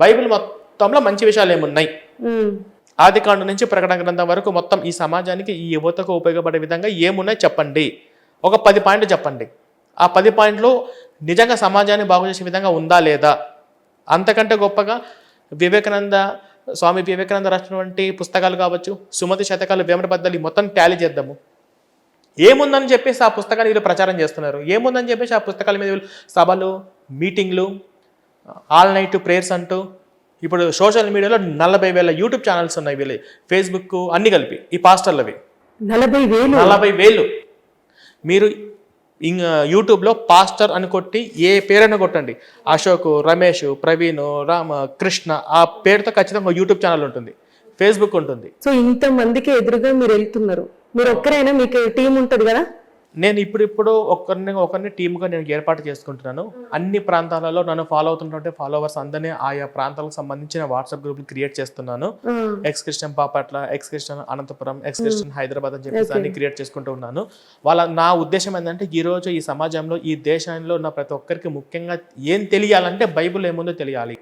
Bible మొత్తంలో మంచి విషయాలు ఏమున్నాయి ఆది కాండ నుంచి ప్రకటన గ్రంథం వరకు మొత్తం ఈ సమాజానికి ఈ యువతకు ఉపయోగపడే విధంగా ఏమున్నాయి చెప్పండి. ఒక పది పాయింట్లు చెప్పండి. ఆ పది పాయింట్లు నిజంగా సమాజాన్ని బాగు చేసే విధంగా ఉందా లేదా? అంతకంటే గొప్పగా వివేకానంద స్వామి వివేకానంద రాసినటువంటి పుస్తకాలు కావచ్చు సుమతి శతకాలు బద్దలు ఈ మొత్తం టాలీ చేద్దాము. ఏముందని చెప్పేసి ఆ పుస్తకాన్ని వీళ్ళు ప్రచారం చేస్తున్నారు? ఏముందని చెప్పేసి ఆ పుస్తకాల మీద వీళ్ళు సభలు మీటింగ్లు ఆల్ నైట్ ప్రేయర్స్ అంటూ ఇప్పుడు సోషల్ మీడియాలో నలభై వేల యూట్యూబ్ ఛానల్స్ ఉన్నాయి వీళ్ళు ఫేస్బుక్ అన్ని కలిపి ఈ పాస్టర్లవి. నలభై వేలు. నలభై వేలు. మీరు ఇంక యూట్యూబ్లో పాస్టర్ అని కొట్టి ఏ పేరైనా కొట్టండి. అశోక్ రమేష్ ప్రవీణ్ రామ కృష్ణ ఆ పేరుతో ఖచ్చితంగా యూట్యూబ్ ఛానల్ ఉంటుంది. ఫేస్బుక్ ఉంటుంది. సో ఇంత మందికి ఎదురుగా మీరు వెళ్తున్నారు. మీరు ఒక్కరైనా మీకు టీం ఉంటది కదా? నేను ఇప్పుడిప్పుడు ఒకరిని ఒకరిని టీమ్గా నేను ఏర్పాటు చేసుకుంటున్నాను. అన్ని ప్రాంతాలలో నన్ను ఫాలో అవుతున్నటువంటి ఫాలోవర్స్ అందరినీ ఆయా ప్రాంతాలకు సంబంధించిన వాట్సాప్ గ్రూపులు క్రియేట్ చేస్తున్నాను. Ex Christian Bapatla ex Christian Anantapuram ex Christian Hyderabad అని చెప్పేసి అన్ని క్రియేట్ చేసుకుంటూ ఉన్నాను. వాళ్ళ నా ఉద్దేశం ఏంటంటే ఈ రోజు ఈ సమాజంలో ఈ దేశంలో ఉన్న ప్రతి ఒక్కరికి ముఖ్యంగా ఏం తెలియాలంటే బైబిల్ ఏముందో తెలియాలి.